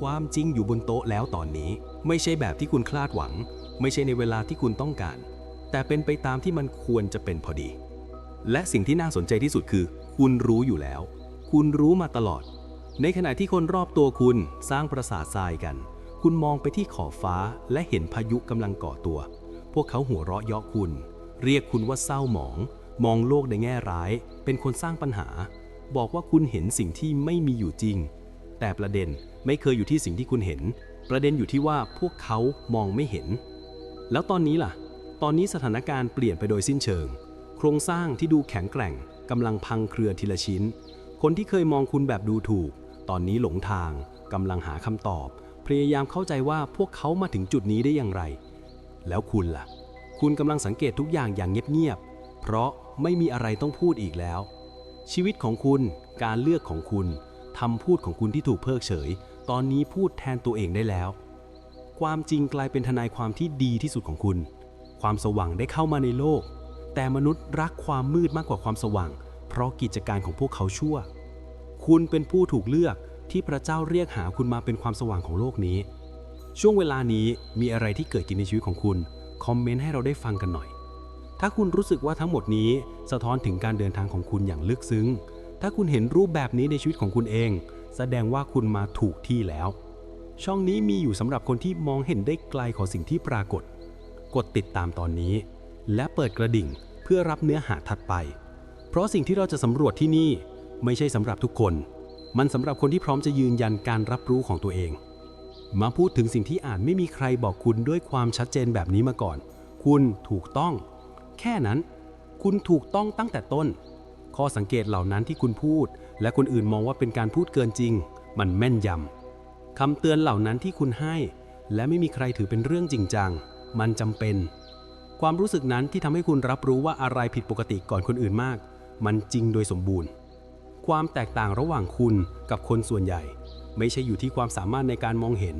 ความจริงอยู่บนโต๊ะแล้วตอนนี้ ไม่ใช่แบบที่คุณคลาดหวัง ไม่ใช่ในเวลาที่คุณต้องการ แต่เป็นไปตามที่มันควรจะเป็นพอดี และสิ่งที่น่าสนใจที่สุดคือ คุณรู้อยู่แล้ว คุณรู้มาตลอด ในขณะที่คนรอบตัวคุณสร้างปราสาททรายกัน คุณมองไปที่ขอบฟ้าและเห็นพายุกำลังก่อตัว พวกเขาหัวเราะเยาะคุณ เรียกคุณว่าเศร้าหมอง มองโลกในแง่ร้าย เป็นคนสร้างปัญหา บอกว่าคุณเห็นสิ่งที่ไม่มีอยู่จริง แต่ประเด็น ไม่เคยอยู่ที่สิ่งที่คุณเห็น ประเด็นอยู่ที่ว่าพวกเขามองไม่เห็น แล้วตอนนี้ล่ะ ตอนนี้สถานการณ์เปลี่ยนไปโดยสิ้นเชิง โครงสร้างที่ดูแข็งแกร่งกำลังพังเครือทีละชิ้น คนที่เคยมองคุณแบบดูถูก ตอนนี้หลงทางกำลังหาคำตอบ พยายามเข้าใจว่าพวกเขามาถึงจุดนี้ได้อย่างไร แล้วคุณล่ะ คุณกำลังสังเกตทุกอย่างอย่างเงียบๆเพราะไม่มีอะไรต้องพูดอีกแล้ว ชีวิตของคุณการเลือกของคุณ คำพูดของคุณที่ถูกเพิกเฉย ตอนนี้พูดแทนตัวเองได้แล้ว ความจริงกลายเป็นทนายความที่ดีที่สุดของคุณ ความสว่างได้เข้ามาในโลก แต่มนุษย์รักความมืดมากกว่าความสว่าง เพราะกิจการของพวกเขาชั่ว คุณเป็นผู้ถูกเลือกที่พระเจ้าเรียกหาคุณมาเป็นความสว่างของโลกนี้ ช่วงเวลานี้มีอะไรที่เกิดขึ้นในชีวิตของคุณ คอมเมนต์ให้เราได้ฟังกันหน่อย ถ้าคุณรู้สึกว่าทั้งหมดนี้สะท้อนถึงการเดินทางของคุณอย่างลึกซึ้ง ถ้าคุณเห็นรูปแบบนี้ในชีวิตของคุณเอง แสดงว่าคุณมาถูกที่แล้ว ช่องนี้มีอยู่สำหรับคนที่มองเห็นได้ไกลของสิ่งที่ปรากฏ กดติดตามตอนนี้ และเปิดกระดิ่งเพื่อรับเนื้อหาถัดไป เพราะสิ่งที่เราจะสำรวจที่นี่ไม่ใช่สำหรับทุกคน มันสำหรับคนที่พร้อมจะยืนยันการรับรู้ของตัวเอง มาพูดถึงสิ่งที่อ่านไม่มีใครบอกคุณด้วยความชัดเจนแบบนี้มาก่อน คุณถูกต้อง แค่นั้น คุณถูกต้องตั้งแต่ต้น ข้อสังเกตเหล่านั้นที่คุณพูด และคนอื่นมองว่าเป็นการพูดเกินจริง มันแม่นยำคำเตือนเหล่านั้นที่คุณให้ และไม่มีใครถือเป็นเรื่องจริงจัง มันจำเป็น ความรู้สึกนั้นที่ทำให้คุณรับรู้ว่าอะไรผิดปกติก่อนคนอื่นมาก มันจริงโดยสมบูรณ์ ความแตกต่างระหว่างคุณกับคนส่วนใหญ่ ไม่ใช่อยู่ที่ความสามารถในการมองเห็น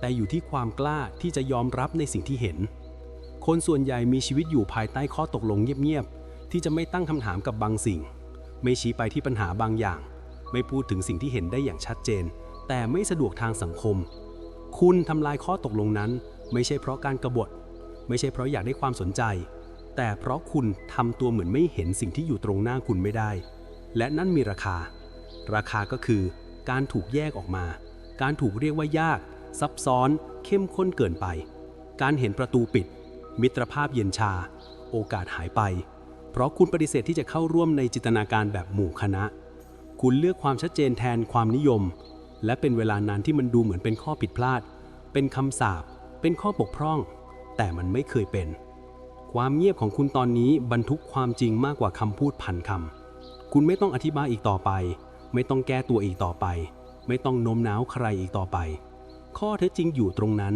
แต่อยู่ที่ความกล้าที่จะยอมรับในสิ่งที่เห็น คนส่วนใหญ่มีชีวิตอยู่ภายใต้ข้อตกลงเงียบๆที่จะไม่ตั้งคำถามกับบางสิ่ง ไม่ชี้ไปที่ปัญหาบางอย่าง ไม่พูดถึงสิ่งที่เห็นได้อย่างชัดเจน แต่ไม่สะดวกทางสังคม คุณทำลายข้อตกลงนั้น ไม่ใช่เพราะการกรบฏ ไม่ใช่เพราะอยากได้ความสนใจ แต่เพราะคุณทำตัวเหมือนไม่เห็นสิ่งที่อยู่ตรงหน้าคุณไม่ได้ และนั่นมีราคา ราคาก็คือ การถูกแยกออกมา การถูกเรียกว่ายาก ซับซ้อน เข้มข้นเกินไป การเห็นประตูปิด มิตรภาพเย็นชา โอกาสหายไป เพราะคุณปฏิเสธที่จะเข้าร่วมในจินตนาการแบบหมู่คณะ คุณเลือกความชัดเจนแทนความนิยม และเป็นเวลานานที่มันดูเหมือนเป็นข้อผิดพลาด เป็นคำสาปเป็นข้อบกพร่อง แต่มันไม่เคยเป็น ความเงียบของคุณตอนนี้บรรทุกความจริงมากกว่าคำพูดพันคำคุณไม่ต้องอธิบายอีกต่อไป ไม่ต้องแก้ตัวอีกต่อไป ไม่ต้องโน้มน้าวใครอีกต่อไป ข้อเท็จจริงอยู่ตรงนั้น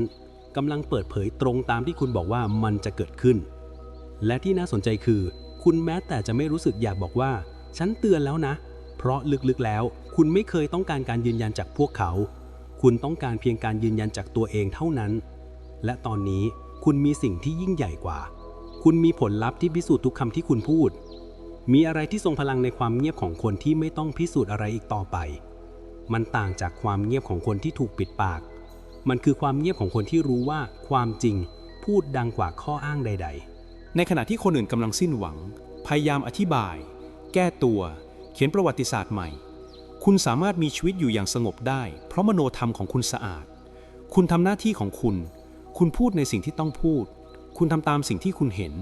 กำลังเปิดเผยตรงตามที่คุณบอกว่ามันจะเกิดขึ้น และที่น่าสนใจคือ คุณแม้แต่จะไม่รู้สึกอยากบอกว่า ฉันเตือนแล้วนะ เพราะลึกๆแล้ว คุณไม่เคยต้องการการยืนยันจากพวกเขา คุณต้องการเพียงการยืนยันจากตัวเองเท่านั้น และตอนนี้คุณมีสิ่งที่ยิ่งใหญ่กว่า คุณมีผลลัพธ์ที่พิสูจน์ทุกคำที่คุณพูด มีอะไรที่ทรงพลังในความเงียบของคนที่ไม่ต้องพิสูจน์อะไรอีกต่อไป มันต่างจากความเงียบของคนที่ถูกปิดปาก มันคือความเงียบของคนที่รู้ว่าความจริง พูดดังกว่าข้ออ้างใด ๆ ในขณะที่คนอื่นกำลังสิ้นหวัง พยายามอธิบาย แก้ตัว เขียนประวัติศาสตร์ใหม่ คุณสามารถมีชีวิตอยู่อย่างสงบได้ เพราะมโนธรรมของคุณสะอาด คุณทำหน้าที่ของคุณ คุณพูดในสิ่งที่ต้องพูด คุณทำตามสิ่งที่คุณเห็น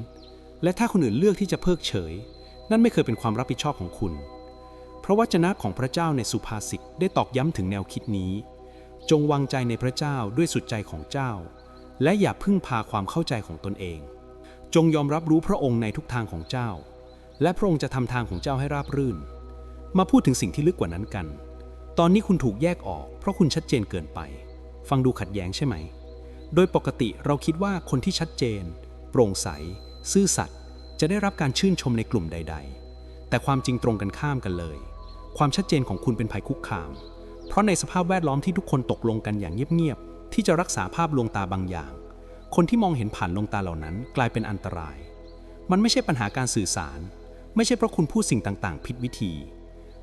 และถ้าคนอื่นเลือกที่จะเพิกเฉย นั่นไม่เคยเป็นความรับผิดชอบของคุณเพราะวจนะของพระเจ้าในสุภาษิตได้ตอกย้ำถึงแนวคิดนี้ จงวางใจในพระเจ้าด้วยสุดใจของเจ้า และอย่าพึ่งพาความเข้าใจของตนเอง จงยอมรับรู้พระองค์ในทุกทางของเจ้า และพระองค์จะทำทางของเจ้าให้ราบรื่น มาพูดถึงสิ่งที่ลึกกว่านั้นกัน ตอนนี้คุณถูกแยกออก เพราะคุณชัดเจนเกินไป ฟังดูขัดแย้งใช่ไหม โดยปกติเราคิดว่าคนที่ชัดเจน โปร่งใส ซื่อสัตย์จะได้รับการชื่นชมในกลุ่มใด ๆ แต่ความจริงตรงกันข้ามกันเลย ความชัดเจนของคุณเป็นภัยคุกคาม เพราะในสภาพแวดล้อมที่ทุกคนตกลงกันอย่างเงียบๆที่จะรักษาภาพลวงตาบางอย่าง คนที่มองเห็นผ่านลวงตาเหล่านั้นกลายเป็นอันตราย มันไม่ใช่ปัญหาการสื่อสาร ไม่ใช่เพราะคุณพูดสิ่งต่างๆ ผิดวิธี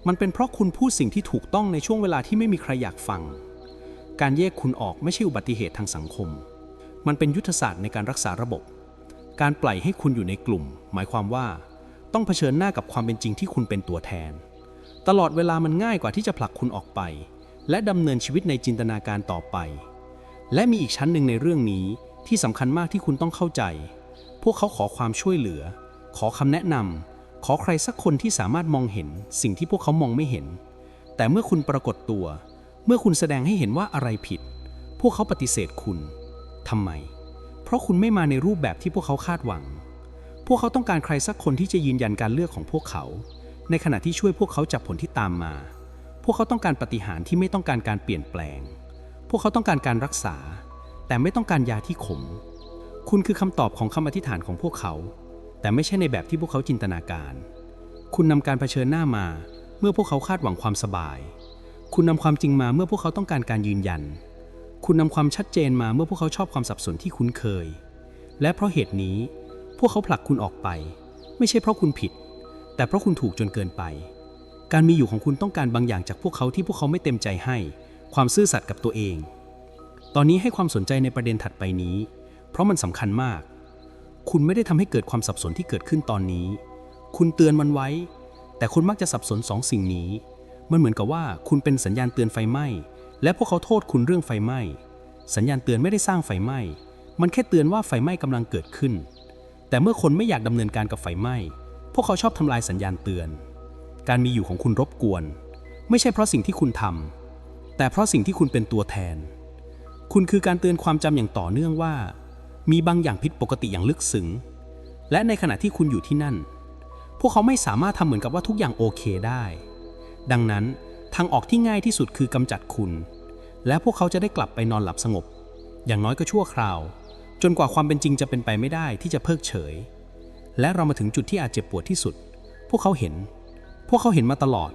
มันเป็นเพราะคุณพูดสิ่งที่ถูกต้องในช่วงเวลาที่ไม่มีใครอยากฟัง การแยกคุณออกไม่ใช่อุบัติเหตุทางสังคม มันเป็นยุทธศาสตร์ในการรักษาระบบ การปล่อยให้คุณอยู่ในกลุ่ม หมายความว่า ต้องเผชิญหน้ากับความเป็นจริงที่คุณเป็นตัวแทน ตลอดเวลามันง่ายกว่าที่จะผลักคุณออกไป และดำเนินชีวิตในจินตนาการต่อไป และมีอีกชั้นหนึ่งในเรื่องนี้ ที่สำคัญมากที่คุณต้องเข้าใจ พวกเขาขอความช่วยเหลือ ขอคำแนะนำขอใครสักคนที่สามารถมองเห็นสิ่งที่พวกเขามองไม่เห็น แต่เมื่อคุณปรากฏตัว เมื่อคุณแสดงให้เห็นว่าอะไรผิด พวกเขาปฏิเสธคุณทำไม เพราะคุณไม่มาในรูปแบบที่พวกเขาคาดหวัง พวกเขาต้องการใครสักคนที่จะยืนยันการเลือกของพวกเขา ในขณะที่ช่วยพวกเขาจับผลที่ตามมา พวกเขาต้องการปฏิหารที่ไม่ต้องการการเปลี่ยนแปลง พวกเขาต้องการการรักษา แต่ไม่ต้องการยาที่ขม คุณคือคำตอบของคำอธิษฐานของพวกเขา แต่ไม่ใช่ในแบบที่พวกเขาจินตนาการ คุณนำการเผชิญหน้ามา เมื่อพวกเขาคาดหวังความสบาย คุณนำความจริงมาเมื่อพวกเขาต้องการการยืนยัน คุณนำความชัดเจนมาเมื่อพวกเขาชอบความสับสนที่คุ้นเคย และเพราะเหตุนี้ พวกเขาผลักคุณออกไป ไม่ใช่เพราะคุณผิด แต่เพราะคุณถูกจนเกินไป การมีอยู่ของคุณต้องการบางอย่างจากพวกเขาที่พวกเขาไม่เต็มใจให้ ความซื่อสัตย์กับตัวเอง ตอนนี้ให้ความสนใจในประเด็นถัดไปนี้ เพราะมันสำคัญมาก คุณไม่ได้ทำให้เกิดความสับสนที่เกิดขึ้นตอนนี้ คุณเตือนมันไว้ แต่คุณมักจะสับสนสองสิ่งนี้ มันเหมือนกับว่าคุณเป็นสัญญาณเตือนไฟไหม้ และพวกเขาโทษคุณเรื่องไฟไหม้ สัญญาณเตือนไม่ได้สร้างไฟไหม้ มันแค่เตือนว่าไฟไหม้กำลังเกิดขึ้น แต่เมื่อคนไม่อยากดำเนินการกับไฟไหม้ พวกเขาชอบทำลายสัญญาณเตือน การมีอยู่ของคุณรบกวน ไม่ใช่เพราะสิ่งที่คุณทำแต่เพราะสิ่งที่คุณเป็นตัวแทน คุณคือการเตือนความจำอย่างต่อเนื่องว่า มีบางอย่างผิดปกติอย่างลึกซึ้ง และในขณะที่คุณอยู่ที่นั่น พวกเขาไม่สามารถทำเหมือนกับว่าทุกอย่างโอเคได้ ดังนั้นทางออกที่ง่ายที่สุดคือกำจัดคุณ และพวกเขาจะได้กลับไปนอนหลับสงบ อย่างน้อยก็ชั่วคราว จนกว่าความเป็นจริงจะเป็นไปไม่ได้ที่จะเพิกเฉย และเรามาถึงจุดที่อาจเจ็บปวดที่สุด พวกเขาเห็น พวกเขาเห็นมาตลอด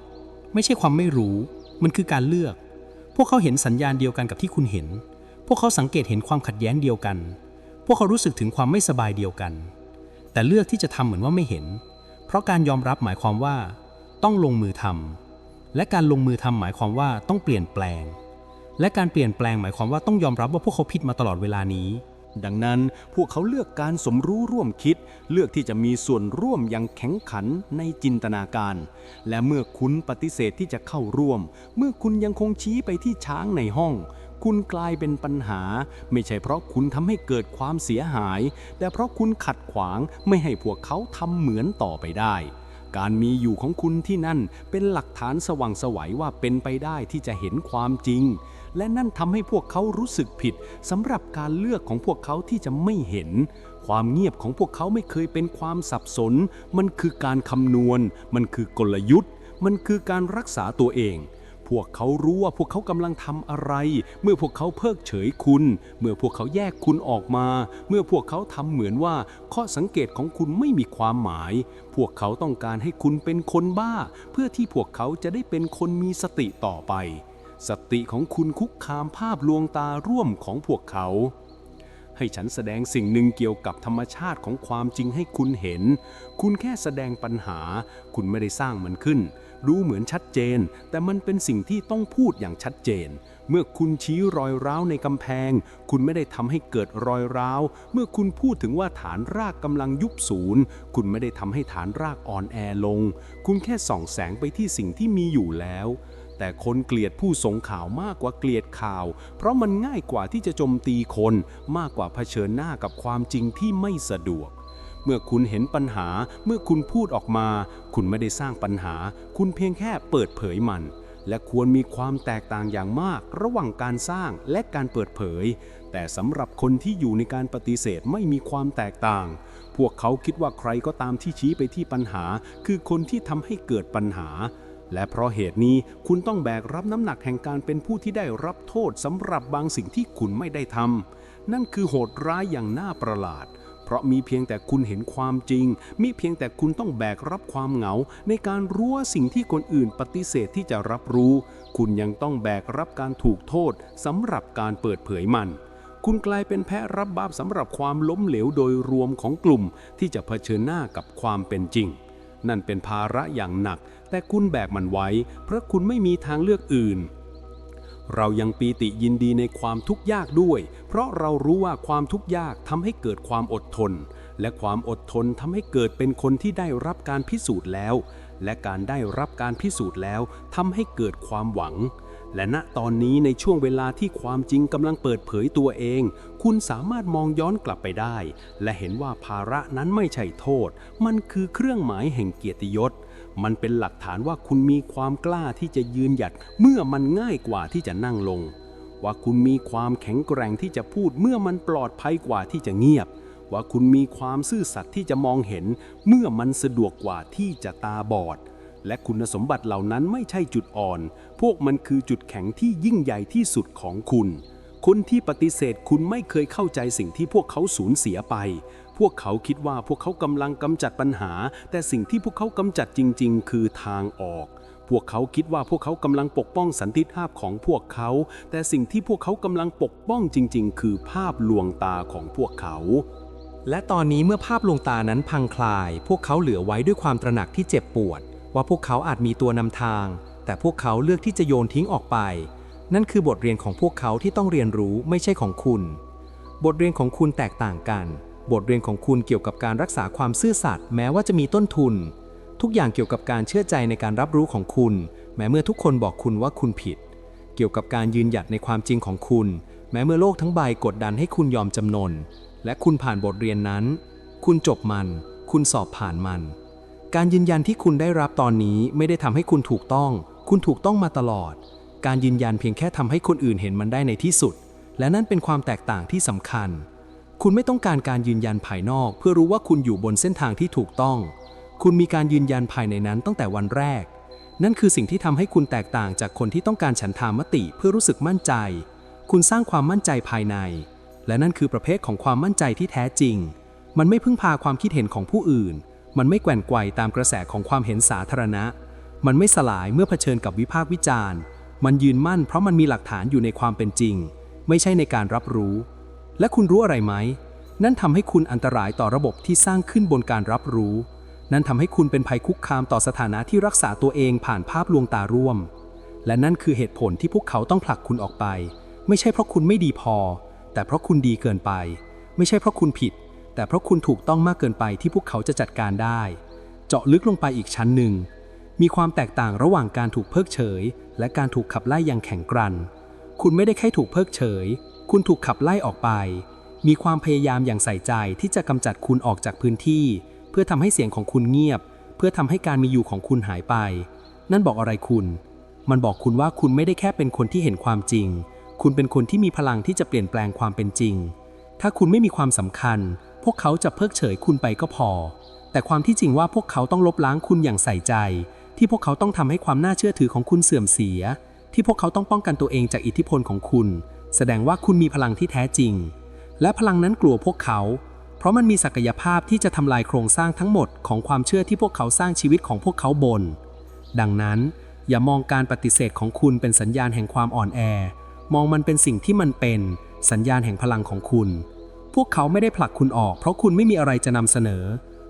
ไม่ใช่ความไม่รู้ มันคือการเลือก พวกเขาเห็นสัญญาณเดียวกันกับที่คุณเห็น พวกเขาสังเกตเห็นความขัดแย้งเดียวกัน พวกเขารู้สึกถึงความไม่สบายเดียวกัน แต่เลือกที่จะทำเหมือนว่าไม่เห็น เพราะการยอมรับหมายความว่า ต้องลงมือทำและการลงมือทำหมายความว่าต้องเปลี่ยนแปลง และการเปลี่ยนแปลงหมายความว่าต้องยอมรับว่าพวกเขาผิดมาตลอดเวลานี้ดังนั้นพวกเขาเลือกการสมรู้ร่วมคิด เลือกที่จะมีส่วนร่วมอย่างแข็งขันในจินตนาการ และเมื่อคุณปฏิเสธที่จะเข้าร่วม เมื่อคุณยังคงชี้ไปที่ช้างในห้อง คุณกลายเป็นปัญหา ไม่ใช่เพราะคุณทำให้เกิดความเสียหาย แต่เพราะคุณขัดขวางไม่ให้พวกเขาทำเหมือนต่อไปได้ การมีอยู่ของคุณที่นั่นเป็นหลักฐานสว่างไสวัยว่าเป็นไปได้ที่จะเห็นความจริง และนั่นทำให้พวกเขารู้สึกผิดสำหรับการเลือกของพวกเขาที่จะไม่เห็นความเงียบของพวกเขาไม่เคยเป็นความสับสน มันคือการคำนวณ มันคือกลยุทธ์ มันคือการรักษาตัวเอง พวกเขารู้ว่าพวกเขากำลังทำอะไร เมื่อพวกเขาเพิกเฉยคุณ เมื่อพวกเขาแยกคุณออกมา เมื่อพวกเขาทำเหมือนว่า ข้อสังเกตของคุณไม่มีความหมาย พวกเขาต้องการให้คุณเป็นคนบ้า เพื่อที่พวกเขาจะได้เป็นคนมีสติต่อไป สติของคุณคุกคามภาพลวงตาร่วมของพวกเขาให้ฉันแสดงสิ่งหนึ่งเกี่ยวกับธรรมชาติของความจริงให้คุณเห็น คุณแค่แสดงปัญหา คุณไม่ได้สร้างมันขึ้น รู้เหมือนชัดเจน แต่มันเป็นสิ่งที่ต้องพูดอย่างชัดเจน เมื่อคุณชี้รอยร้าวในกำแพง คุณไม่ได้ทำให้เกิดรอยร้าว เมื่อคุณพูดถึงว่าฐานรากกำลังยุบศูนย์ คุณไม่ได้ทำให้ฐานรากอ่อนแอลง คุณแค่ส่องแสงไปที่สิ่งที่มีอยู่แล้วแต่คนเกลียดผู้ส่งข่าวมากกว่าเกลียดข่าว เพราะมันง่ายกว่าที่จะโจมตีคนมากกว่าเผชิญหน้ากับความจริงที่ไม่สะดวก เมื่อคุณเห็นปัญหา เมื่อคุณพูดออกมา คุณไม่ได้สร้างปัญหา คุณเพียงแค่เปิดเผยมัน และควรมีความแตกต่างอย่างมาก ระหว่างการสร้างและการเปิดเผย แต่สำหรับคนที่อยู่ในการปฏิเสธไม่มีความแตกต่าง พวกเขาคิดว่าใครก็ตามที่ชี้ไปที่ปัญหา คือคนที่ทำให้เกิดปัญหาและเพราะเหตุนี้คุณต้องแบกรับน้ำหนักแห่งการเป็นผู้ที่ได้รับโทษสำหรับบางสิ่งที่คุณไม่ได้ทำ นั่นคือโหดร้ายอย่างน่าประหลาด เพราะมีเพียงแต่คุณเห็นความจริง มีเพียงแต่คุณต้องแบกรับความเหงา ในการรู้ว่าสิ่งที่คนอื่นปฏิเสธที่จะรับรู้ คุณยังต้องแบกรับการถูกโทษสำหรับการเปิดเผยมันคุณกลายเป็นแพะรับบาปสำหรับความล้มเหลวโดยรวมของกลุ่มที่จะเผชิญหน้ากับความเป็นจริง นั่นเป็นภาระอย่างหนัก แต่คุณแบกมันไว้เพราะคุณไม่มีทางเลือกอื่น เรายังปีติยินดีในความทุกข์ยากด้วย เพราะเรารู้ว่าความทุกข์ยากทำให้เกิดความอดทน และความอดทนทำให้เกิดเป็นคนที่ได้รับการพิสูจน์แล้ว และการได้รับการพิสูจน์แล้วทำให้เกิดความหวัง และณตอนนี้ในช่วงเวลาที่ความจริงกำลังเปิดเผยตัวเอง คุณสามารถมองย้อนกลับไปได้ และเห็นว่าภาระนั้นไม่ใช่โทษ มันคือเครื่องหมายแห่งเกียรติยศ มันเป็นหลักฐานว่าคุณมีความกล้าที่จะยืนหยัดเมื่อมันง่ายกว่าที่จะนั่งลง ว่าคุณมีความแข็งแกร่งที่จะพูดเมื่อมันปลอดภัยกว่าที่จะเงียบ ว่าคุณมีความซื่อสัตย์ที่จะมองเห็น เมื่อมันสะดวกกว่าที่จะตาบอด และคุณสมบัติเหล่านั้นไม่ใช่จุดอ่อน พวกมันคือจุดแข็งที่ยิ่งใหญ่ที่สุดของคุณคนที่ปฏิเสธคุณไม่เคยเข้าใจสิ่งที่พวกเขาสูญเสียไป พวกเขาคิดว่าพวกเขากำลังกำจัดปัญหา แต่สิ่งที่พวกเขากำจัดจริง ๆ คือทางออก พวกเขาคิดว่าพวกเขากำลังปกป้องสันติภาพของพวกเขา แต่สิ่งที่พวกเขากำลังปกป้องจริง ๆ คือภาพลวงตาของพวกเขา และตอนนี้เมื่อภาพลวงตานั้นพังคลาย พวกเขาเหลือไว้ด้วยความตระหนักที่เจ็บปวด ว่าพวกเขาอาจมีตัวนำทาง แต่พวกเขาเลือกที่จะโยนทิ้งออกไป นั่นคือบทเรียนของพวกเขาที่ต้องเรียนรู้ไม่ใช่ของคุณ บทเรียนของคุณแตกต่างกัน บทเรียนของคุณเกี่ยวกับการรักษาความซื่อสัตย์แม้ว่าจะมีต้นทุน ทุกอย่างเกี่ยวกับการเชื่อใจในการรับรู้ของคุณ แม้เมื่อทุกคนบอกคุณว่าคุณผิด เกี่ยวกับการยืนหยัดในความจริงของคุณ แม้เมื่อโลกทั้งใบกดดันให้คุณยอมจำนน และคุณผ่านบทเรียนนั้น คุณจบมัน คุณสอบผ่านมัน การยืนยันที่คุณได้รับตอนนี้ไม่ได้ทำให้คุณถูกต้อง คุณถูกต้องมาตลอด การยืนยันเพียงแค่ทำให้คนอื่นเห็นมันได้ในที่สุด และนั่นเป็นความแตกต่างที่สำคัญ คุณไม่ต้องการการยืนยันภายนอก เพื่อรู้ว่าคุณอยู่บนเส้นทางที่ถูกต้อง คุณมีการยืนยันภายในนั้นตั้งแต่วันแรก นั่นคือสิ่งที่ทำให้คุณแตกต่างจากคนที่ต้องการฉันทามติเพื่อรู้สึกมั่นใจ คุณสร้างความมั่นใจภายใน และนั่นคือประเภทของความมั่นใจที่แท้จริง มันไม่พึ่งพาความคิดเห็นของผู้อื่น มันไม่แกว่งไกวตามกระแสของความเห็นสาธารณะ มันไม่สลายเมื่อเผชิญกับวิพากษ์วิจารณ์ มันยืนมั่นเพราะมันมีหลักฐานอยู่ในความเป็นจริง ไม่ใช่ในการรับรู้ และคุณรู้อะไรไหม นั่นทำให้คุณอันตรายต่อระบบที่สร้างขึ้นบนการรับรู้ นั่นทำให้คุณเป็นภัยคุกคามต่อสถานะที่รักษาตัวเองผ่านภาพลวงตาร่วม และนั่นคือเหตุผลที่พวกเขาต้องผลักคุณออกไป ไม่ใช่เพราะคุณไม่ดีพอ แต่เพราะคุณดีเกินไป ไม่ใช่เพราะคุณผิด แต่เพราะคุณถูกต้องมากเกินไปที่พวกเขาจะจัดการได้ เจาะลึกลงไปอีกชั้นหนึ่ง มีความแตกต่างระหว่างการถูกเพิกเฉย และการถูกขับไล่อย่างแข็งกรัน คุณไม่ได้แค่ถูกเพิกเฉย คุณถูกขับไล่ออกไป มีความพยายามอย่างใส่ใจที่จะกำจัดคุณออกจากพื้นที่ เพื่อทำให้เสียงของคุณเงียบ เพื่อทำให้การมีอยู่ของคุณหายไป นั่นบอกอะไรคุณ มันบอกคุณว่าคุณไม่ได้แค่เป็นคนที่เห็นความจริง คุณเป็นคนที่มีพลังที่จะเปลี่ยนแปลงความเป็นจริง ถ้าคุณไม่มีความสำคัญ พวกเขาจะเพิกเฉยคุณไปก็พอ แต่ความที่จริงว่าพวกเขาต้องลบล้างคุณอย่างใส่ใจ ที่พวกเขาต้องทำให้ความน่าเชื่อถือของคุณเสื่อมเสีย ที่พวกเขาต้องป้องกันตัวเองจากอิทธิพลของคุณ แสดงว่าคุณมีพลังที่แท้จริง และพลังนั้นกลัวพวกเขา เพราะมันมีศักยภาพที่จะทำลายโครงสร้างทั้งหมดของความเชื่อที่พวกเขาสร้างชีวิตของพวกเขาบน ดังนั้น อย่ามองการปฏิเสธของคุณเป็นสัญญาณแห่งความอ่อนแอ มองมันเป็นสิ่งที่มันเป็น สัญญาณแห่งพลังของคุณ พวกเขาไม่ได้ผลักคุณออก เพราะคุณไม่มีอะไรจะนำเสนอ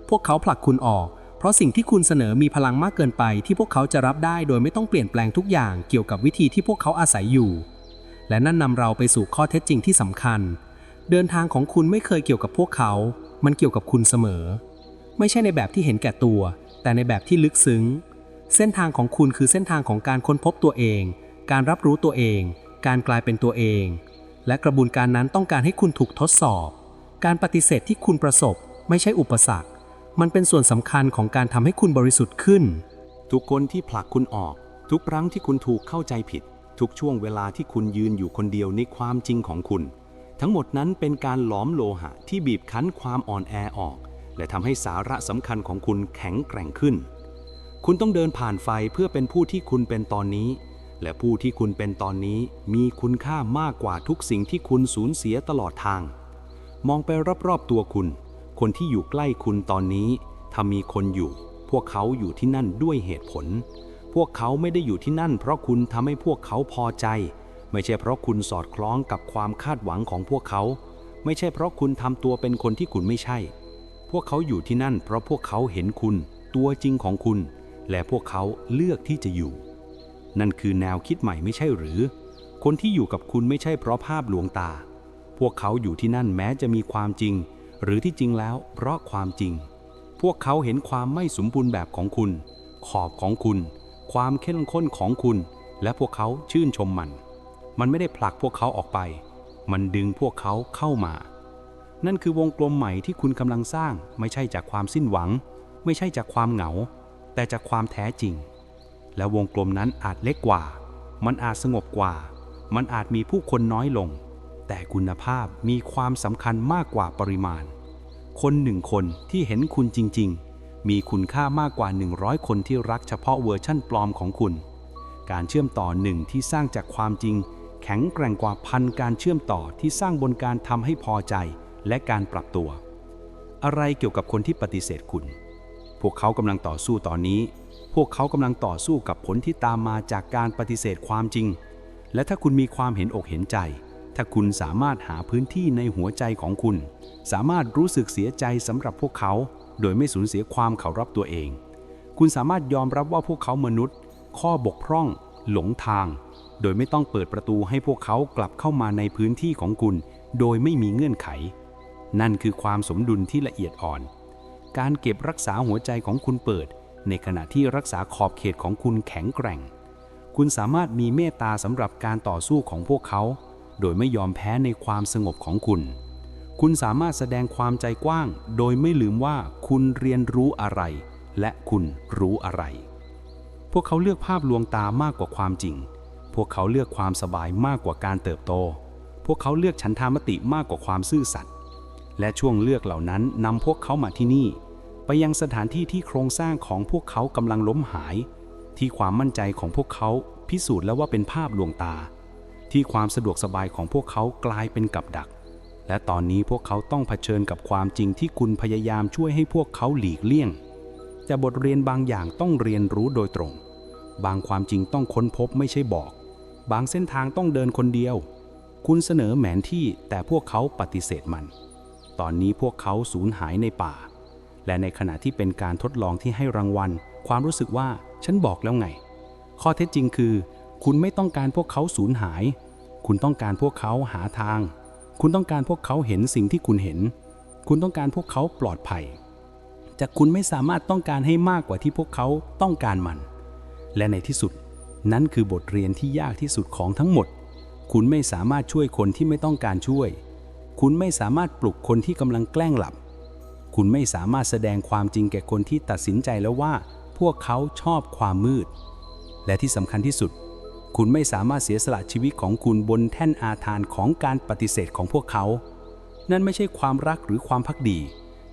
พวกเขาผลักคุณออก เพราะสิ่งที่คุณเสนอมีพลังมากเกินไปที่พวกเขาจะรับได้โดยไม่ต้องเปลี่ยนแปลงทุกอย่างเกี่ยวกับวิธีที่พวกเขาอาศัยอยู่ และนั่นนำเราไปสู่ข้อเท็จจริงที่สำคัญ เดินทางของคุณไม่เคยเกี่ยวกับพวกเขา มันเกี่ยวกับคุณเสมอ ไม่ใช่ในแบบที่เห็นแก่ตัว แต่ในแบบที่ลึกซึ้ง เส้นทางของคุณคือเส้นทางของการค้นพบตัวเอง การรับรู้ตัวเอง การกลายเป็นตัวเอง และกระบวนการนั้นต้องการให้คุณถูกทดสอบ การปฏิเสธที่คุณประสบ ไม่ใช่อุปสรรค มันเป็นส่วนสำคัญของการทำให้คุณบริสุทธิ์ขึ้น ทุกคนที่ผลักคุณออก ทุกครั้งที่คุณถูกเข้าใจผิด ทุกช่วงเวลาที่คุณยืนอยู่คนเดียวในความจริงของคุณ ทั้งหมดนั้นเป็นการหลอมโลหะที่บีบคั้นความอ่อนแอออก และทำให้สาระสำคัญของคุณแข็งแกร่งขึ้น คุณต้องเดินผ่านไฟเพื่อเป็นผู้ที่คุณเป็นตอนนี้ และผู้ที่คุณเป็นตอนนี้มีคุณค่ามากกว่าทุกสิ่งที่คุณสูญเสียตลอดทาง มองไปรอบๆตัวคุณ คนที่อยู่ใกล้คุณตอนนี้ถ้ามีคนอยู่ พวกเขาอยู่ที่นั่นด้วยเหตุผล พวกเขาไม่ได้อยู่ที่นั่น เพราะคุณทำให้พวกเขาพอใจ ไม่ใช่เพราะคุณสอดคล้องกับความคาดหวังของพวกเขา ไม่ใช่เพราะคุณทำตัวเป็นคนที่คุณไม่ใช่ พวกเขาอยู่ที่นั่น เพราะพวกเขาเห็นคุณ ตัวจริงของคุณ และพวกเขาเลือกที่จะอยู่ นั่นคือแนวคิดใหม่ไม่ใช่หรือ คนที่อยู่กับคุณไม่ใช่เพราะภาพลวงตา พวกเขาอยู่ที่นั่นแม้จะมีความจริง หรือที่จริงแล้ว เพราะความจริง พวกเขาเห็นความไม่สมบูรณ์แบบของคุณ ขอบของคุณ ความเข้มข้นของคุณ และพวกเขาชื่นชมมัน มันไม่ได้ผลักพวกเขาออกไป มันดึงพวกเขาเข้ามา นั่นคือวงกลมใหม่ที่คุณกำลังสร้างไม่ใช่จากความสิ้นหวัง ไม่ใช่จากความเหงา แต่จากความแท้จริง และวงกลมนั้นอาจเล็กกว่า มันอาจสงบกว่า มันอาจมีผู้คนน้อยลง แต่คุณภาพมีความสำคัญมากกว่าปริมาณ คนหนึ่งคนที่เห็นคุณจริง ๆ มีคุณค่ามากกว่า 100 คนที่รักเฉพาะเวอร์ชั่นปลอมของคุณ การเชื่อมต่อหนึ่งที่สร้างจากความจริง แข็งแกร่งกว่าพันการเชื่อมต่อที่สร้างบนการทำให้พอใจและการปรับตัว อะไรเกี่ยวกับคนที่ปฏิเสธคุณ พวกเขากำลังต่อสู้ตอนนี้ พวกเขากำลังต่อสู้กับผลที่ตามมาจากการปฏิเสธความจริง และถ้าคุณมีความเห็นอกเห็นใจ ถ้าคุณสามารถหาพื้นที่ในหัวใจของคุณ สามารถรู้สึกเสียใจสำหรับพวกเขา โดยไม่สูญเสียความเคารพตัวเอง คุณสามารถยอมรับว่าพวกเขามนุษย์ ข้อบกพร่อง หลงทาง โดยไม่ต้องเปิดประตูให้พวกเขากลับเข้ามาในพื้นที่ของคุณ โดยไม่มีเงื่อนไข นั่นคือความสมดุลที่ละเอียดอ่อน การเก็บรักษาหัวใจของคุณเปิด ในขณะที่รักษาขอบเขตของคุณแข็งแกร่ง คุณสามารถมีเมตตาสำหรับการต่อสู้ของพวกเขา โดยไม่ยอมแพ้ในความสงบของคุณ คุณสามารถแสดงความใจกว้าง โดยไม่ลืมว่าคุณเรียนรู้อะไร และคุณรู้อะไร พวกเขาเลือกภาพลวงตามากกว่าความจริง พวกเขาเลือกความสบายมากกว่าการเติบโต พวกเขาเลือกฉันทามติมากกว่าความซื่อสัตย์ และช่วงเลือกเหล่านั้นนำพวกเขามาที่นี่ ไปยังสถานที่ที่โครงสร้างของพวกเขากำลังล้มหาย ที่ความมั่นใจของพวกเขาพิสูจน์แล้วว่าเป็นภาพลวงตา ที่ความสะดวกสบายของพวกเขากลายเป็นกับดัก และตอนนี้พวกเขาต้องเผชิญกับความจริงที่คุณพยายามช่วยให้พวกเขาหลีกเลี่ยง แต่บทเรียนบางอย่างต้องเรียนรู้โดยตรง บางความจริงต้องค้นพบไม่ใช่บอก บางเส้นทางต้องเดินคนเดียว คุณเสนอแหมนที่แต่พวกเขาปฏิเสธมัน ตอนนี้พวกเขาสูญหายในป่า และในขณะที่เป็นการทดลองที่ให้รางวัล ความรู้สึกว่าฉันบอกแล้วไง ข้อเท็จจริงคือ คุณไม่ต้องการพวกเขาสูญหาย คุณต้องการพวกเขาหาทาง คุณต้องการพวกเขาเห็นสิ่งที่คุณเห็น คุณต้องการพวกเขาปลอดภัย แต่คุณไม่สามารถต้องการให้มากกว่าที่พวกเขาต้องการมัน และในที่สุด นั่นคือบทเรียนที่ยากที่สุดของทั้งหมด คุณไม่สามารถช่วยคนที่ไม่ต้องการช่วย คุณไม่สามารถปลุกคนที่กำลังแกล้งหลับ คุณไม่สามารถแสดงความจริงแก่คนที่ตัดสินใจแล้วว่า พวกเขาชอบความมืด และที่สำคัญที่สุด คุณไม่สามารถเสียสละชีวิตของคุณบนแท่นอาทานของการปฏิเสธของพวกเขา นั่นไม่ใช่ความรักหรือความพักดี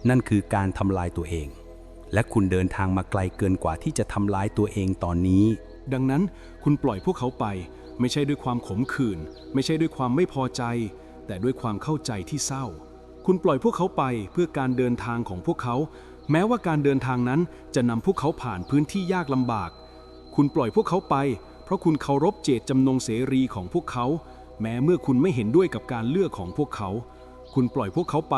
นั่นคือการทำลายตัวเอง และคุณเดินทางมาไกลเกินกว่าที่จะทำลายตัวเองตอนนี้ ดังนั้นคุณปล่อยพวกเขาไป ไม่ใช่ด้วยความขมขื่น ไม่ใช่ด้วยความไม่พอใจ แต่ด้วยความเข้าใจที่เศร้า คุณปล่อยพวกเขาไปเพื่อการเดินทางของพวกเขา แม้ว่าการเดินทางนั้นจะนำพวกเขาผ่านพื้นที่ยากลำบาก คุณปล่อยพวกเขาไปเราะคุณเคารพเจตจำนงเสรีของพวกเขา แม้เมื่อคุณไม่เห็นด้วยกับการเลือกของพวกเขา คุณปล่อยพวกเขาไป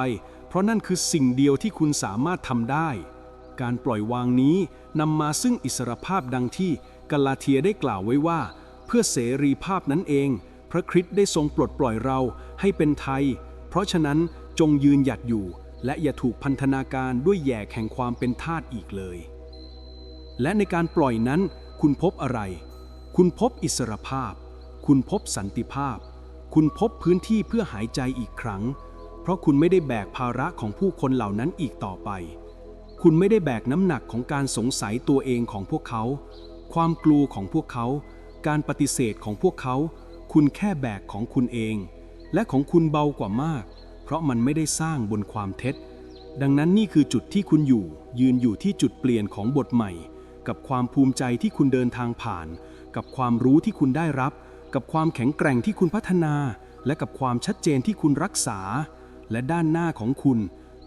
เพราะนั่นคือสิ่งเดียวที่คุณสามารถทำได้ การปล่อยวางนี้นำมาซึ่งอิสรภาพดังที่กาลาเทียได้กล่าวไว้ว่า เพื่อเสรีภาพนั้นเอง พระคริสต์ได้ทรงปลดปล่อยเราให้เป็นไทย เพราะฉะนั้นจงยืนหยัดอยู่ และอย่าถูกพันธนาการด้วยแยกแห่งความเป็นทาสอีกเลย และในการปล่อยนั้นคุณพบอะไร คุณพบอิสรภาพ คุณพบสันติภาพ คุณพบพื้นที่เพื่อหายใจอีกครั้ง เพราะคุณไม่ได้แบกภาระของผู้คนเหล่านั้นอีกต่อไป คุณไม่ได้แบกน้ำหนักของการสงสัยตัวเองของพวกเขา ความกลัวของพวกเขา การปฏิเสธของพวกเขา คุณแค่แบกของคุณเอง และของคุณเบากว่ามาก เพราะมันไม่ได้สร้างบนความเท็จ ดังนั้นนี่คือจุดที่คุณอยู่ ยืนอยู่ที่จุดเปลี่ยนของบทใหม่ กับความภูมิใจที่คุณเดินทางผ่าน กับความรู้ที่คุณได้รับ กับความแข็งแกร่งที่คุณพัฒนา และกับความชัดเจนที่คุณรักษา และด้านหน้าของคุณ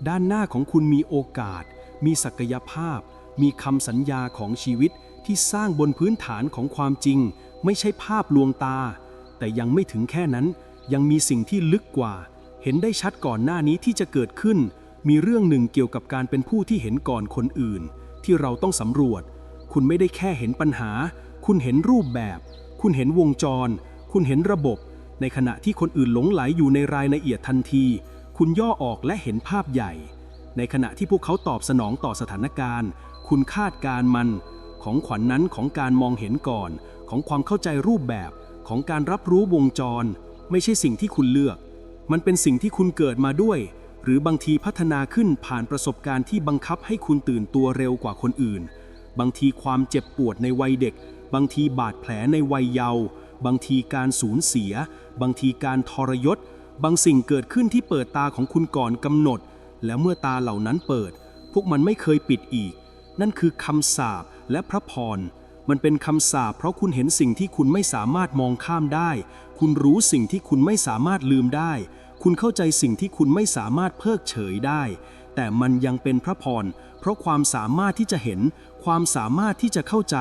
ด้านหน้าของคุณมีโอกาส มีศักยภาพ มีคำสัญญาของชีวิตที่สร้างบนพื้นฐานของความจริง ไม่ใช่ภาพลวงตา แต่ยังไม่ถึงแค่นั้น ยังมีสิ่งที่ลึกกว่า เห็นได้ชัดก่อนหน้านี้ที่จะเกิดขึ้น มีเรื่องหนึ่งเกี่ยวกับการเป็นผู้ที่เห็นก่อนคนอื่น ที่เราต้องสำรวจ คุณไม่ได้แค่เห็นปัญหา คุณเห็นรูปแบบ คุณเห็นวงจร คุณเห็นระบบ ในขณะที่คนอื่นหลงไหลอยู่ในรายละเอียดทันที คุณย่อออกและเห็นภาพใหญ่ ในขณะที่พวกเขาตอบสนองต่อสถานการณ์ คุณคาดการณ์มัน ของขวัญนนั้นของการมองเห็นก่อน ของความเข้าใจรูปแบบ ของการรับรู้วงจร ไม่ใช่สิ่งที่คุณเลือก มันเป็นสิ่งที่คุณเกิดมาด้วย หรือบางทีพัฒนาขึ้นผ่านประสบการณ์ที่บังคับให้คุณตื่นตัวเร็วกว่าคนอื่นบางทีความเจ็บปวดในวัยเด็ก บางทีบาดแผลในวัยเยาว์ บางทีการสูญเสีย บางทีการทรยศ บางสิ่งเกิดขึ้นที่เปิดตาของคุณก่อนกำหนด และเมื่อตาเหล่านั้นเปิด พวกมันไม่เคยปิดอีก นั่นคือคำสาปและพระพร มันเป็นคำสาปเพราะคุณเห็นสิ่งที่คุณไม่สามารถมองข้ามได้ คุณรู้สิ่งที่คุณไม่สามารถลืมได้ คุณเข้าใจสิ่งที่คุณไม่สามารถเพิกเฉยได้ แต่มันยังเป็นพระพร เพราะความสามารถที่จะเห็น ความสามารถที่จะเข้าใจ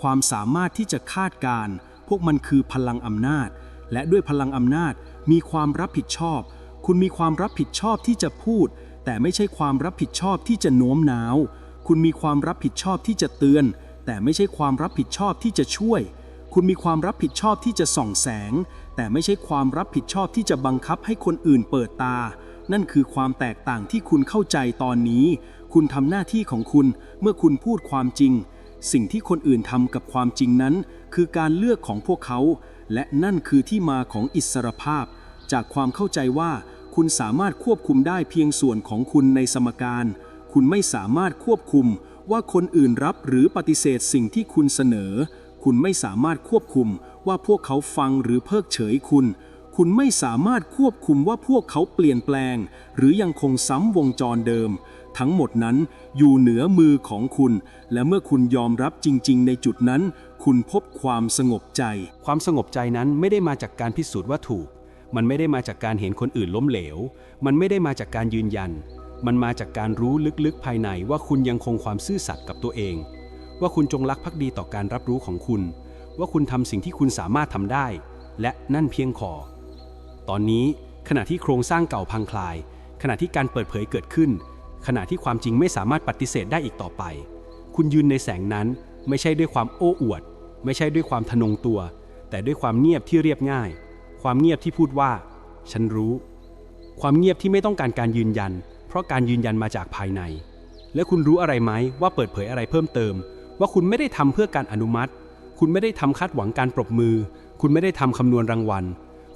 ความสามารถที่จะคาดการ พวกมันคือพลังอำนาจ และด้วยพลังอำนาจมีความรับผิดชอบ คุณมีความรับผิดชอบที่จะพูด แต่ไม่ใช่ความรับผิดชอบที่จะโน้มน้าว คุณมีความรับผิดชอบที่จะเตือน แต่ไม่ใช่ความรับผิดชอบที่จะช่วย คุณมีความรับผิดชอบที่จะส่องแสง แต่ไม่ใช่ความรับผิดชอบที่จะบังคับให้คนอื่นเปิดตา นั่นคือความแตกต่างที่คุณเข้าใจตอนนี้ คุณทำหน้าที่ของคุณเมื่อคุณพูดความจริง สิ่งที่คนอื่นทำกับความจริงนั้น คือการเลือกของพวกเขา และนั่นคือที่มาของอิสรภาพ จากความเข้าใจว่า คุณสามารถควบคุมได้เพียงส่วนของคุณในสมการ คุณไม่สามารถควบคุมว่าคนอื่นรับหรือปฏิเสธสิ่งที่คุณเสนอ คุณไม่สามารถควบคุมว่าพวกเขาฟังหรือเพิกเฉยคุณ คุณไม่สามารถควบคุมว่าพวกเขาเปลี่ยนแปลง หรือยังคงซ้ำวงจรเดิม ทั้งหมดนั้นอยู่เหนือมือของคุณ และเมื่อคุณยอมรับจริง ๆ ในจุดนั้น คุณพบความสงบใจ ความสงบใจนั้นไม่ได้มาจากการพิสูจน์ว่าถูก มันไม่ได้มาจากการเห็นคนอื่นล้มเหลว มันไม่ได้มาจากการยืนยัน มันมาจากการรู้ลึกๆภายในว่าคุณยังคงความซื่อสัตย์กับตัวเอง ว่าคุณจงรักภักดีต่อการรับรู้ของคุณ ว่าคุณทำสิ่งที่คุณสามารถทำได้ และนั่นเพียงพอตอนนี้ขณะที่โครงสร้างเก่าพังคลาย ขณะที่การเปิดเผยเกิดขึ้น ขณะที่ความจริงไม่สามารถปฏิเสธได้อีกต่อไป คุณยืนในแสงนั้นไม่ใช่ด้วยความโอ้อวด ไม่ใช่ด้วยความทะนงตัว แต่ด้วยความเงียบที่เรียบง่าย ความเงียบที่พูดว่า ฉันรู้ ความเงียบที่ไม่ต้องการการยืนยัน เพราะการยืนยันมาจากภายใน และคุณรู้อะไรไหมว่าเปิดเผยอะไรเพิ่มเติม ว่าคุณไม่ได้ทำเพื่อการอนุมัติ คุณไม่ได้ทำคาดหวังการปรบมือ คุณไม่ได้ทำคำนวณรางวัล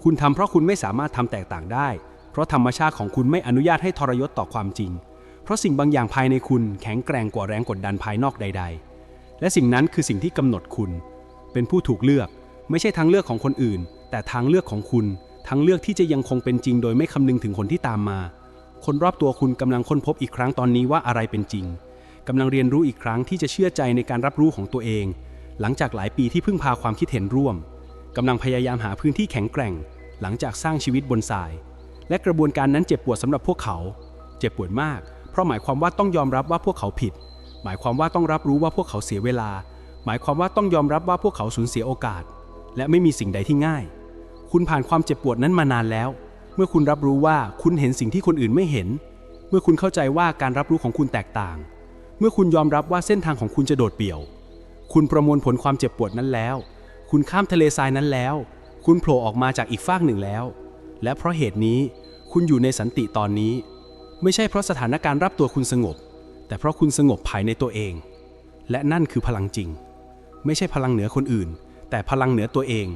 คุณทำเพราะคุณไม่สามารถทำแตกต่างได้ เพราะธรรมชาติของคุณไม่อนุญาตให้ทรยศต่อความจริง เพราะสิ่งบางอย่างภายในคุณแข็งแกร่งกว่าแรงกดดันภายนอกใด ๆ และสิ่งนั้นคือสิ่งที่กำหนดคุณ เป็นผู้ถูกเลือกไม่ใช่ทางเลือกของคนอื่น แต่ทางเลือกของคุณทางเลือกที่จะยังคงเป็นจริง โดยไม่คำนึงถึงคนที่ตามมา คนรอบตัวคุณกำลังค้นพบอีกครั้งตอนนี้ว่าอะไรเป็นจริงกำลังเรียนรู้อีกครั้งที่จะเชื่อใจในการรับรู้ของตัวเอง หลังจากหลายปีที่พึ่งพาความคิดเห็นร่วมกำลังพยายามหาพื้นที่แข็งแกร่ง หลังจากสร้างชีวิตบนทราย และกระบวนการนั้นเจ็บปวดสำหรับพวกเขา เจ็บปวดมาก เพราะหมายความว่าต้องยอมรับว่าพวกเขาผิด หมายความว่าต้องรับรู้ว่าพวกเขาเสียเวลา หมายความว่าต้องยอมรับว่าพวกเขาสูญเสียโอกาส และไม่มีสิ่งใดที่ง่าย คุณผ่านความเจ็บปวดนั้นมานานแล้ว เมื่อคุณรับรู้ว่าคุณเห็นสิ่งที่คนอื่นไม่เห็น เมื่อคุณเข้าใจว่าการรับรู้ของคุณแตกต่าง เมื่อคุณยอมรับว่าเส้นทางของคุณจะโดดเปี่ยว คุณประมวลผลความเจ็บปวดนั้นแล้ว คุณข้ามทะเลทรายนั้นแล้ว คุณโผล่ออกมาจากอีกฟากหนึ่งแล้ว และเพราะเหตุนี้คุณอยู่ในสันติตอนนี้ ไม่ใช่เพราะสถานการณ์รับตัวคุณสงบ แต่เพราะคุณสงบภายในตัวเอง และนั่นคือพลังจริง ไม่ใช่พลังเหนือคนอื่น แต่พลังเหนือตัวเอง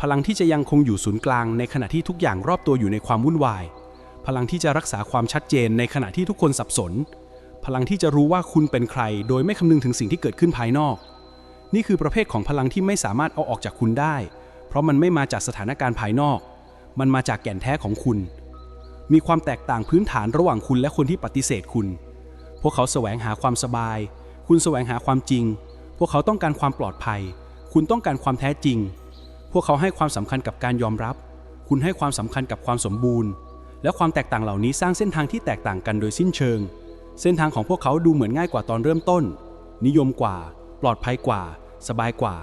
พลังที่จะยังคงอยู่ศูนย์กลาง ในขณะที่ทุกอย่างรอบตัวอยู่ในความวุ่นวาย พลังที่จะรักษาความชัดเจนในขณะที่ทุกคนสับสน พลังที่จะรู้ว่าคุณเป็นใคร โดยไม่คำนึงถึงสิ่งที่เกิดขึ้นภายนอก นี่คือประเภทของพลังที่ไม่สามารถเอาออกจากคุณได้ เพราะมันไม่มาจากสถานการณ์ภายนอก มันมาจากแก่นแท้ของคุณ มีความแตกต่างพื้นฐานระหว่างคุณและคนที่ปฏิเสธคุณ พวกเขาแสวงหาความสบาย คุณแสวงหาความจริง พวกเขาต้องการความปลอดภัย คุณต้องการความแท้จริง พวกเขาให้ความสำคัญกับการยอมรับ คุณให้ความสำคัญกับความสมบูรณ์ และความแตกต่างเหล่านี้สร้างเส้นทางที่แตกต่างกันโดยสิ้นเชิง เส้นทางของพวกเขาดูเหมือนง่ายกว่าตอนเริ่มต้น นิยมกว่า ปลอดภัยกว่า สบายกว่า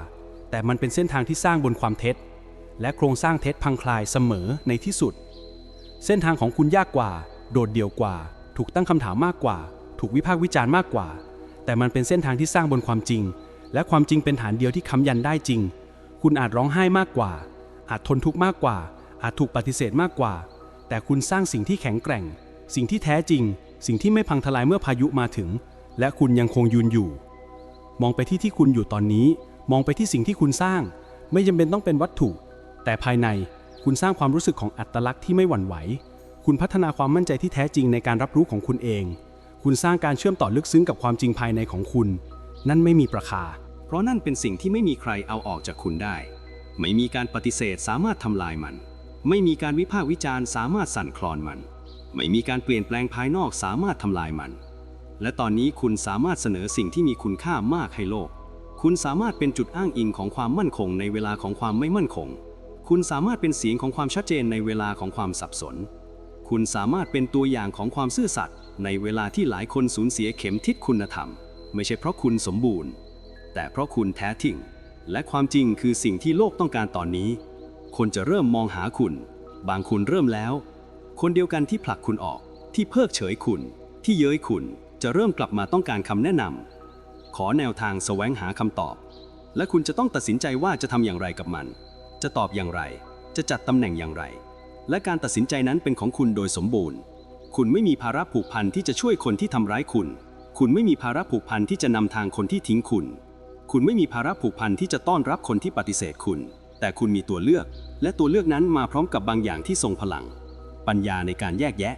แต่มันเป็นเส้นทางที่สร้างบนความเท็จ และโครงสร้างเท็จพังคลายเสมอในที่สุด เส้นทางของคุณยากกว่า โดดเดี่ยวกว่า ถูกตั้งคำถามมากกว่า ถูกวิพากษ์วิจารณ์มากกว่า แต่มันเป็นเส้นทางที่สร้างบนความจริง และความจริงเป็นฐานเดียวที่ค้ำยันได้จริง คุณอาจร้องไห้มากกว่า อาจทนทุกข์มากกว่า อาจถูกปฏิเสธมากกว่า แต่คุณสร้างสิ่งที่แข็งแกร่ง สิ่งที่แท้จริง สิ่งที่ไม่พังทลายเมื่อพายุมาถึง และคุณยังคงยืนอยู่ มองไปที่ที่คุณอยู่ตอนนี้ มองไปที่สิ่งที่คุณสร้าง ไม่จำเป็นต้องเป็นวัตถุ แต่ภายใน คุณสร้างความรู้สึกของอัตลักษณ์ที่ไม่หวั่นไหว คุณพัฒนาความมั่นใจที่แท้จริงในการรับรู้ของคุณเอง คุณสร้างการเชื่อมต่อลึกซึ้งกับความจริงภายในของคุณ นั่นไม่มีระคา เพราะนั่นเป็นสิ่งที่ไม่มีใครเอาออกจากคุณได้ ไม่มีการปฏิเสธสามารถทำลายมัน ไม่มีการวิพากษ์วิจารณ์สามารถสั่นคลอนมัน ไม่มีการเปลี่ยนแปลงภายนอกสามารถทำลายมัน และตอนนี้คุณสามารถเสนอสิ่งที่มีคุณค่ามากให้โลก คุณสามารถเป็นจุดอ้างอิงของความมั่นคงในเวลาของความไม่มั่นคง คุณสามารถเป็นเสียงของความชัดเจนในเวลาของความสับสน คุณสามารถเป็นตัวอย่างของความซื่อสัตย์ในเวลาที่หลายคนสูญเสียเข็มทิศคุณธรรม ไม่ใช่เพราะคุณสมบูรณ์ แต่เพราะคุณแท้จริงและความจริงคือสิ่งที่โลกต้องการตอนนี้ คนจะเริ่มมองหาคุณ บางคุณเริ่มแล้ว คนเดียวกันที่ผลักคุณออก ที่เพิกเฉยคุณ ที่เย้ยคุณ จะเริ่มกลับมาต้องการคำแนะนำขอแนวทางแสวงหาคำตอบ และคุณจะต้องตัดสินใจว่าจะทำอย่างไรกับมัน จะตอบอย่างไร จะจัดตำแหน่งอย่างไร และการตัดสินใจนั้นเป็นของคุณโดยสมบูรณ์ คุณไม่มีภาระผูกพันที่จะช่วยคนที่ทำร้ายคุณ คุณไม่มีภาระผูกพันที่จะนำทางคนที่ทิ้งคุณ คุณไม่มีภาระผูกพันที่จะต้อนรับคนที่ปฏิเสธคุณ แต่คุณมีตัวเลือก และตัวเลือกนั้นมาพร้อมกับบางอย่างที่ทรงพลัง ปัญญาในการแยกแยะ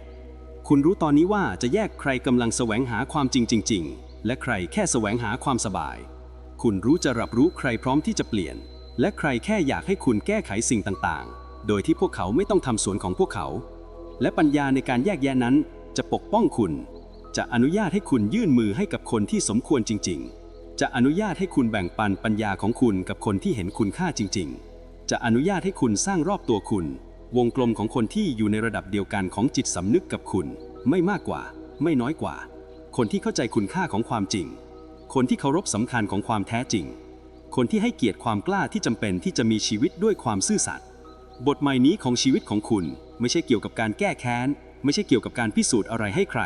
คุณรู้ตอนนี้ว่าจะแยกใครกำลังแสวงหาความจริงจริง ๆ และใครแค่แสวงหาความสบาย คุณรู้จะรับรู้ใครพร้อมที่จะเปลี่ยน และใครแค่อยากให้คุณแก้ไขสิ่งต่างๆ โดยที่พวกเขาไม่ต้องทำสวนของพวกเขา และปัญญาในการแยกแยะนั้น จะปกป้องคุณ จะอนุญาตให้คุณยื่นมือให้กับคนที่สมควรจริง ๆ จะอนุญาตให้คุณแบ่งปันปัญญาของคุณกับคนที่เห็นคุณค่าจริง ๆ จะอนุญาตให้คุณสร้างรอบตัวคุณ วงกลมของคนที่อยู่ในระดับเดียวกันของจิตสำนึกกับคุณ ไม่มากกว่า ไม่น้อยกว่า คนที่เข้าใจคุณค่าของความจริง คนที่เคารพสำคัญของความแท้จริง คนที่ให้เกียรติความกล้าที่จำเป็นที่จะมีชีวิตด้วยความซื่อสัตย์บทใหม่นี้ของชีวิตของคุณ ไม่ใช่เกี่ยวกับการแก้แค้น ไม่ใช่เกี่ยวกับการพิสูจน์อะไรให้ใคร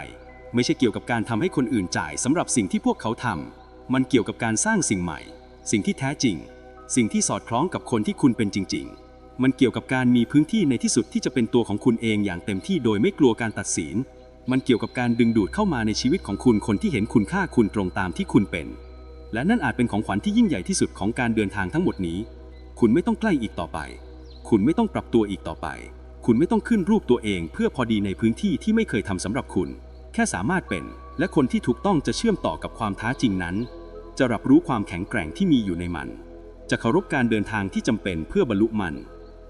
ไม่ใช่เกี่ยวกับการทำให้คนอื่นจ่ายสำหรับสิ่งที่พวกเขาทำมันเกี่ยวกับการสร้างสิ่งใหม่ สิ่งที่แท้จริง สิ่งที่สอดคล้องกับคนที่คุณเป็นจริง ๆ มันเกี่ยวกับการมีพื้นที่ในที่สุดที่จะเป็นตัวของคุณเองอย่างเต็มที่โดยไม่กลัวการตัดสิน มันเกี่ยวกับการดึงดูดเข้ามาในชีวิตของคุณคนที่เห็นคุณค่าคุณตรงตามที่คุณเป็น และนั่นอาจเป็นของขวัญที่ยิ่งใหญ่ที่สุดของการเดินทางทั้งหมดนี้ คุณไม่ต้องใกล้อีกต่อไป คุณไม่ต้องปรับตัวอีกต่อไป คุณไม่ต้องขึ้นรูปตัวเองเพื่อพอดีในพื้นที่ที่ไม่เคยทำสำหรับคุณ แค่สามารถเป็น และคนที่ถูกต้องจะเชื่อมต่อกับความท้าจริงนั้น จะรับรู้ความแข็งแกร่งที่มีอยู่ในมัน จะเคารพการเดินทางที่จำเป็นเพื่อบรรลุมัน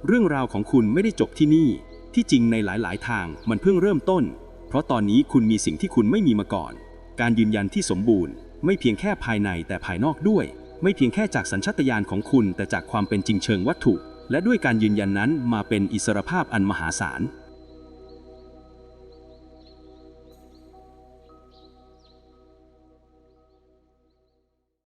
เรื่องราวของคุณไม่ได้จบที่นี่ ที่จริงในหลาย ๆ ทางมันเพิ่งเริ่มต้น เพราะตอนนี้คุณมีสิ่งที่คุณไม่มีมาก่อน การยืนยันที่สมบูรณ์ ไม่เพียงแค่ภายในแต่ภายนอกด้วย ไม่เพียงแค่จากสัญชาตญาณของคุณ แต่จากความเป็นจริงเชิงวัตถุ และด้วยการยืนยันนั้นมาเป็นอิสรภาพอันมหาศาล